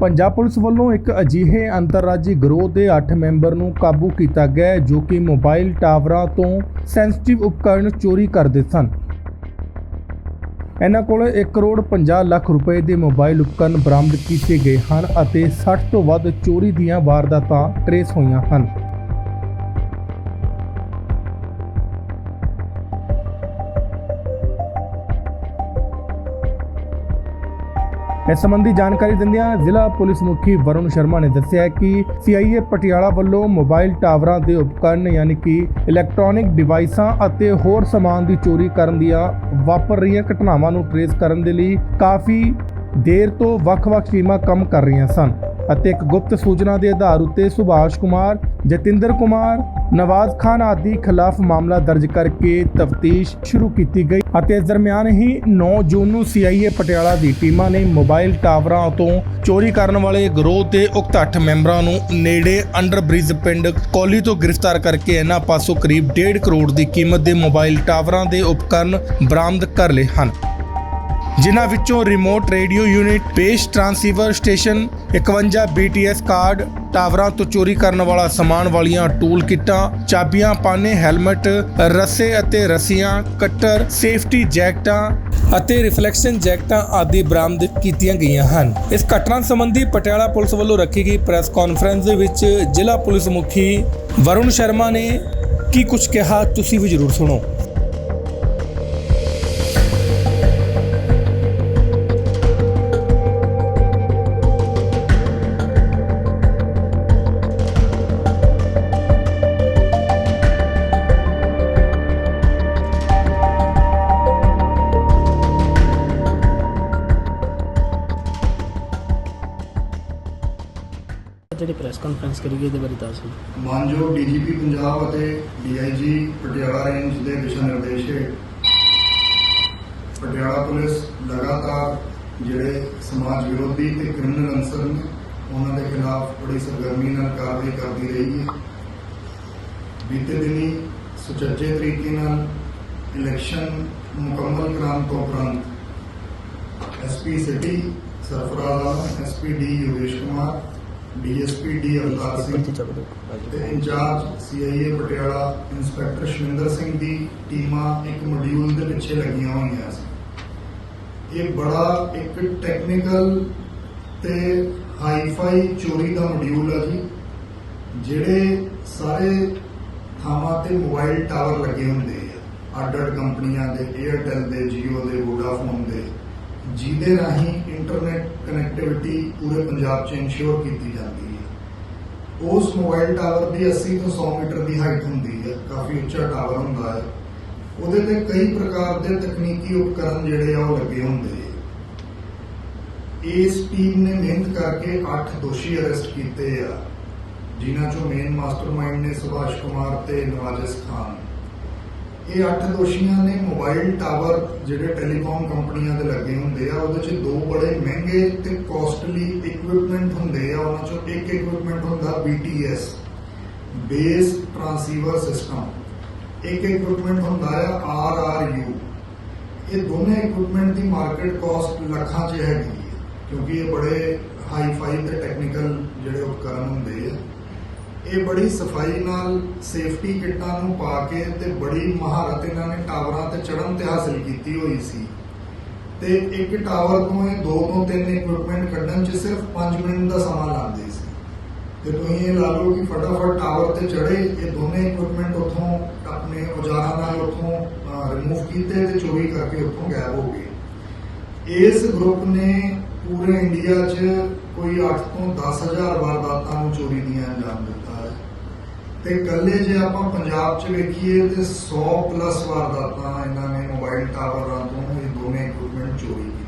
Punjab police ਵੱਲੋਂ ਇੱਕ ਅਜਿਹੇ ਅੰਤਰਰਾਜੀ ਗਰੋਹ ਦੇ 8 ਮੈਂਬਰ ਨੂੰ ਕਾਬੂ ਕੀਤਾ ਗਿਆ ਜੋ ਕਿ ਮੋਬਾਈਲ ਟਾਵਰਾਂ ਤੋਂ ਸੈਂਸਿਟਿਵ ਉਪਕਰਨ ਚੋਰੀ ਕਰਦੇ ਸਨ। ਇਹਨਾਂ ਕੋਲ 1 ਕਰੋੜ 50 ਲੱਖ ਰੁਪਏ ਦੇ ਮੋਬਾਈਲ ਉਪਕਰਨ ਬਰਾਮਦ ਕੀਤੇ ਗਏ ਹਨ ਅਤੇ 60 ਤੋਂ ਵੱਧ ਚੋਰੀ ਦੀਆਂ ਵਾਰਦਾਤਾਂ ਟਰੇਸ ਹੋਈਆਂ ਹਨ। ਇਸ ਸੰਬੰਧੀ ਜਾਣਕਾਰੀ ਦਿੰਦਿਆਂ ਜ਼ਿਲ੍ਹਾ ਪੁਲਿਸ ਮੁਖੀ ਵਰੁਣ ਸ਼ਰਮਾ ਨੇ ਦੱਸਿਆ ਕਿ ਸੀਆਈਏ ਪਟਿਆਲਾ ਵੱਲੋਂ ਮੋਬਾਈਲ ਟਾਵਰਾਂ ਦੇ ਉਪਕਰਨ ਯਾਨੀ ਕਿ ਇਲੈਕਟ੍ਰੋਨਿਕ ਡਿਵਾਈਸਾਂ ਅਤੇ ਹੋਰ ਸਮਾਨ ਦੀ ਚੋਰੀ ਕਰਨ ਦੀਆਂ ਵਾਪਰ ਰਹੀਆਂ ਘਟਨਾਵਾਂ ਨੂੰ ਟਰੇਸ ਕਰਨ ਦੇ ਲਈ ਕਾਫੀ ਦੇਰ ਤੋਂ ਵੱਖ-ਵੱਖ ਟੀਮਾਂ ਕੰਮ ਕਰ ਰਹੀਆਂ ਸਨ। ਅਤੇ ਇੱਕ ਗੁਪਤ ਸੂਚਨਾ ਦੇ ਆਧਾਰ ਉੱਤੇ ਸੁਭਾਸ਼ ਕੁਮਾਰ, ਜਤਿੰਦਰ ਕੁਮਾਰ, ਨਵਾਜ਼ ਖਾਨ ਆਦਿ ਖਿਲਾਫ ਮਾਮਲਾ ਦਰਜ ਕਰਕੇ ਤਫਤੀਸ਼ ਸ਼ੁਰੂ ਕੀਤੀ ਗਈ ਅਤੇ ਇਸ ਦਰਮਿਆਨ ਹੀ 9 ਜੂਨ ਨੂੰ ਸੀਆਈਏ ਪਟਿਆਲਾ ਦੀ ਟੀਮਾਂ ਨੇ ਮੋਬਾਈਲ ਟਾਵਰਾਂ ਤੋਂ ਚੋਰੀ ਕਰਨ ਵਾਲੇ ਗਰੋਹ 'ਤੇ ਉਕਤ 8 ਮੈਂਬਰਾਂ ਨੂੰ ਨੇੜੇ ਅੰਡਰ ਬ੍ਰਿਜ ਪਿੰਡ ਕੋਲੀ ਤੋਂ ਗ੍ਰਿਫਤਾਰ ਕਰਕੇ ਇਹਨਾਂ ਪਾਸੋਂ ਕਰੀਬ 1.5 ਕਰੋੜ ਦੀ ਕੀਮਤ ਦੇ ਮੋਬਾਈਲ ਟਾਵਰਾਂ ਦੇ ਉਪਕਰਨ ਬਰਾਮਦ ਕਰ ਲਏ ਹਨ। ਜਿਨ੍ਹਾਂ ਵਿੱਚੋਂ remote radio unit base transceiver station 51 BTS card, ਟਾਵਰਾਂ ਤੋਂ ਚੋਰੀ ਕਰਨ ਵਾਲਾ ਸਮਾਨ ਵਾਲੀਆਂ ਟੂਲ ਕਿੱਟਾਂ, ਚਾਬੀਆਂ, ਪਾਨੇ, ਹੈਲਮਟ, ਰੱਸੇ ਅਤੇ ਰੱਸੀਆਂ, ਕੱਟਰ, ਸੇਫਟੀ ਜੈਕਟਾਂ ਅਤੇ ਰਿਫਲੈਕਸ਼ਨ ਜੈਕਟਾਂ ਆਦਿ ਬਰਾਮਦ ਕੀਤੀਆਂ ਗਈਆਂ ਹਨ। ਇਸ ਘਟਨਾ ਸੰਬੰਧੀ ਪਟਿਆਲਾ ਪੁਲਿਸ ਵੱਲੋਂ ਰੱਖੀ ਗਈ ਪ੍ਰੈਸ ਕਾਨਫਰੰਸ ਦੇ ਵਿੱਚ ਜ਼ਿਲ੍ਹਾ ਪੁਲਿਸ ਮੁਖੀ ਵਰੁਣ ਸ਼ਰਮਾ ਨੇ ਕੀ ਕੁਝ ਕਿਹਾ, ਤੁਸੀਂ ਵੀ ਜ਼ਰੂਰ ਸੁਣੋ। ਪ੍ਰੈਸ ਕਾਨਫਰੰਸ ਕਰੀ ਗਈ, ਇਹਦੇ ਬਾਰੇ ਦੱਸ ਦਿਓ। ਮਾਨਯੋਗ ਡੀਜੀਪੀ ਪੰਜਾਬ ਅਤੇ ਡੀਆਈਜੀ ਪਟਿਆਲਾ ਰੇਂਜ ਦੇ ਦਿਸ਼ਾ ਨਿਰਦੇਸ਼ ਹੇਠ ਪਟਿਆਲਾ ਪੁਲਿਸ ਲਗਾਤਾਰ ਜਿਹੜੇ ਸਮਾਜ ਵਿਰੋਧੀ ਤੇ ਕ੍ਰਿਮੀਨਲ ਅਨਸਰ ਨੇ, ਉਹਨਾਂ ਦੇ ਖਿਲਾਫ ਬੜੀ ਸਰਗਰਮੀ ਨਾਲ ਕਾਰਵਾਈ ਕਰਦੀ ਰਹੀ ਹੈ। ਬੀਤੇ ਦਿਨੀ ਸੁਚੱਜੇ ਤਰੀਕੇ ਨਾਲ ਇਲੈਕਸ਼ਨ ਮੁਕੰਮਲ ਕਰਾਉਣ ਤੋਂ ਉਪਰੰਤ SP city Sarfaraz SP D Yogesh Kumar DSP D Avtar Singh ਤੇ incharge CIA Patiala inspector Shavinder Singh ਦੀ ਟੀਮਾਂ ਇੱਕ ਮੋਡਿਊਲ ਦੇ ਪਿੱਛੇ ਲੱਗੀਆਂ ਹੋਈਆਂ ਸੀ। ਇਹ ਬੜਾ ਇੱਕ ਟੈਕਨੀਕਲ ਤੇ ਹਾਈ-ਫਾਈ ਚੋਰੀ ਦਾ ਮੋਡਿਊਲ ਹੈ ਜੀ ਜਿਹੜੇ ਸਾਰੇ ਥਾਵਾਂ ਤੇ ਮੋਬਾਈਲ ਟਾਵਰ ਲੱਗੇ ਹੁੰਦੇ ਆ। ਅੱਡ-ਅੱਡ ਕੰਪਨੀਆਂ ਦੇ 에ਅਰਟੈਲ ਦੇ Jio ਦੇ Vodafone ਦੇ। ਜਿਹਦੇ ਰਾਹੀਂ ਇੰਟਰਨੈਟ ਕਨੈਕਟੀਵਿਟੀ ਪੂਰੇ ਪੰਜਾਬ 'ਚ ਇਨਸ਼ੋਰ ਕੀਤੀ ਜਾਂਦੀ ਹੈ। ਉਸ ਮੋਬਾਈਲ ਟਾਵਰ ਦੀ 80 ਤੋਂ 100 ਮੀਟਰ ਦੀ ਹਾਈਟ ਹੁੰਦੀ ਹੈ, ਕਾਫੀ ਉੱਚਾ ਟਾਵਰ ਹੁੰਦਾ ਹੈ। ਉਹਦੇ ਤੇ ਕਈ ਪ੍ਰਕਾਰ ਦੇ ਤਕਨੀਕੀ ਉਪਕਰਨ ਜਿਹੜੇ ਆ ਉਹ ਲੱਗੇ ਹੁੰਦੇ ਆ ਇਸ ਟੀਮ ਨੇ ਮਿਹਨਤ ਕਰਕੇ 8 ਦੋਸ਼ੀ ਅਰੈਸਟ ਕੀਤੇ ਆ, ਜਿਨ੍ਹਾਂ ਚੋਂ ਮੇਨ ਮਾਸਟਰਮਾਈਂਡ ਨੇ ਸੁਭਾਸ਼ ਕੁਮਾਰ ਤੇ ਨਵਾਜ਼ਿਸ ਖਾਨ। ਇਹ 8 ਦੋਸ਼ੀਆਂ ਨੇ ਮੋਬਾਈਲ ਟਾਵਰ ਜਿਹੜੇ ਟੈਲੀਕਾਮ ਕੰਪਨੀਆਂ ਦੇ ਲੱਗੇ ਹੁੰਦੇ ਆ, ਉਹਦੇ 'ਚ ਦੋ ਬੜੇ ਮਹਿੰਗੇ ਤੇ ਕਾਸਟਲੀ ਇਕਵਿਪਮੈਂਟ ਹੁੰਦੇ ਆ, ਉਹਨਾਂ 'ਚੋਂ ਇੱਕ ਇਕਵਿਪਮੈਂਟ ਹੁੰਦਾ BTS ਬੇਸ ਟਰਾਂਸੀਵਰ ਸਿਸਟਮ ਇੱਕ ਇਕਵਿਪਮੈਂਟ ਹੁੰਦਾ ਆ RRU ਇਹ ਦੋਨੇ ਇਕਵਿਪਮੈਂਟ ਦੀ ਮਾਰਕੀਟ ਕਾਸਟ ਲੱਖਾਂ 'ਚ ਹੈਗੀ ਹੈ ਕਿਉਂਕਿ ਇਹ ਬੜੇ ਹਾਈ ਫਾਈ ਤੇ ਟੈਕਨੀਕਲ ਜਿਹੜੇ ਉਪਕਰਨ ਹੁੰਦੇ ਆ। ਇਹ ਬੜੀ ਸਫ਼ਾਈ ਨਾਲ ਸੇਫਟੀ ਕਿੱਟਾਂ ਨੂੰ ਪਾ ਕੇ ਤੇ ਬੜੀ ਮਹਾਰਤ ਇਹਨਾਂ ਨੇ ਟਾਵਰਾਂ ਤੇ ਚੜ੍ਹਨ ਤੇ ਹਾਸਲ ਕੀਤੀ ਹੋਈ ਸੀ। ਤੇ ਇੱਕ ਟਾਵਰ ਤੋਂ ਇਹ ਦੋ ਤੋਂ ਤਿੰਨ ਇਕਵਿਪਮੈਂਟ ਕੱਢਣ 'ਚ ਸਿਰਫ 5 ਮਿੰਟ ਦਾ ਸਮਾਂ ਲਾਉਂਦੇ ਸੀ। ਤੇ ਤੁਸੀਂ ਇਹ ਲਾ ਲਓ ਕਿ ਫਟਾਫਟ ਟਾਵਰ ਤੇ ਚੜੇ ਇਹ ਦੋਨੇ ਇਕਵਿਪਮੈਂਟ ਉੱਥੋਂ ਆਪਣੇ ਔਜ਼ਾਰਾਂ ਨਾਲ ਉੱਥੋਂ ਰਿਮੂਵ ਕੀਤੇ ਤੇ ਚੋਰੀ ਕਰਕੇ ਉੱਥੋਂ ਗਾਇਬ ਹੋ ਗਏ। ਇਸ ਗਰੁੱਪ ਨੇ ਪੂਰੇ ਇੰਡੀਆ 'ਚ ਕੋਈ 8 ਤੋਂ 10000 ਵਾਰਦਾਤਾਂ ਨੂੰ ਚੋਰੀ ਦੀਆਂ ਅੰਜਾਮ ਦਿੱਤਾ। ਤੇ ਕੱਲੇ ਜੇ ਆਪਾਂ ਪੰਜਾਬ 'ਚ ਵੇਖੀਏ ਤੇ 100 ਪਲੱਸ ਵਾਰਦਾਤਾਂ ਇਹਨਾਂ ਨੇ ਮੋਬਾਈਲ ਟਾਵਰਾਂ ਤੋਂ ਇਹ ਦੋਨੇ ਇਕਵਿਪਮੈਂਟ ਚੋਰੀ ਕੀਤੀਆਂ।